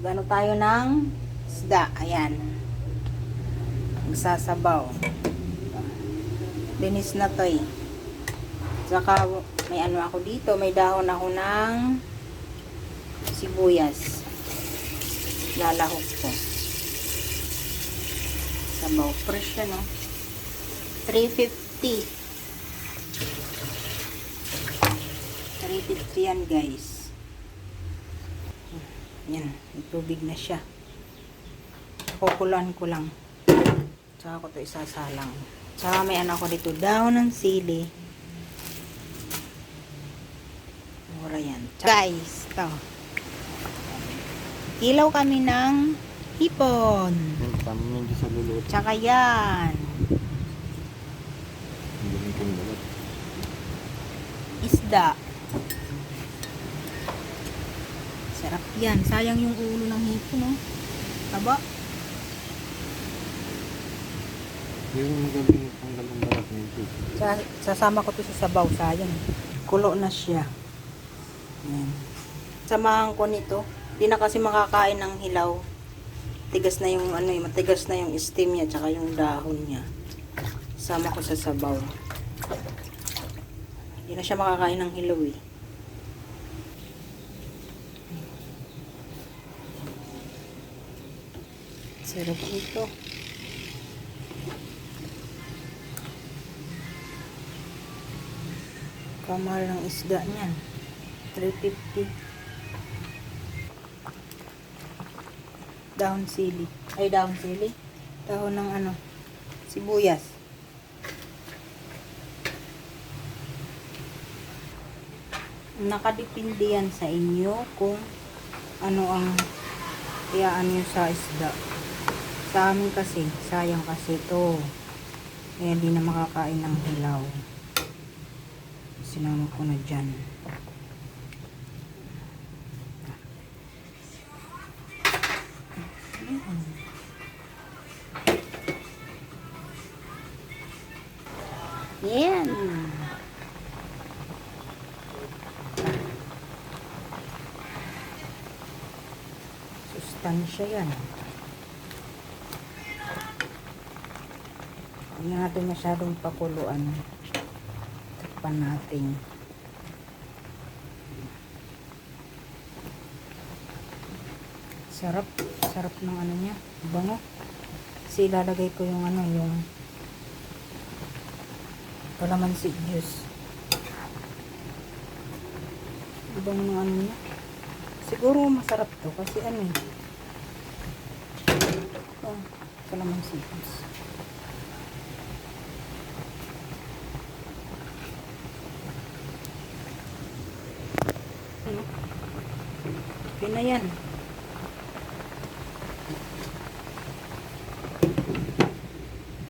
Mag-ano tayo ng isda. Ayan. Magsasabaw. Linis na to eh. Saka may ano ako dito. May dahon ako ng sibuyas. Lalahok ko. Sabaw. Fresh yan oh. 350. 350 yan guys. Yan. Tubig na siya. Kukulan ko lang. Tsaka ko to isasalang. Tsaka may ano ko dito. Daon ng sili. Mura yan. Tsaka, guys, to. Ilaw kami ng hipon. Tsaka yan. Dalat. Isda. Sarap yan. Sayang yung ulo ng hipon, no? Taba. Yung tanggal ang dalat nito. Sa- Sasama ko to sa sabaw. Sayang. Kulo na siya. Yan. Samahan ko nito. Di na kasi makakain ng hilaw. Tigas na yung ano, matigas na yung steam niya tsaka yung dahon niya. Sama ko sa sabaw. Hindi na siya makakain ng hilaw eh. Sarap ito. Kamahal ng isda niyan. 350. Down sili. Ay, down sili. Dahon ng ano, sibuyas. Nakadepende yan sa inyo kung ano ang iyaan nyo sa isda. Sa amin kasi, sayang kasi ito. Kaya hindi na makakain ng hilaw. Sinama ko na dyan. Yan. Sustansya yan. Hindi natin masyadong pakuluan. Takpan natin. Sarap. Sarap ng ano niya. Bango. Kasi ilalagay ko yung ano, yung kalamansi juice. Ibang ng ano niya. Siguro masarap to kasi ano eh. Oh, kalamansi juice. na yan.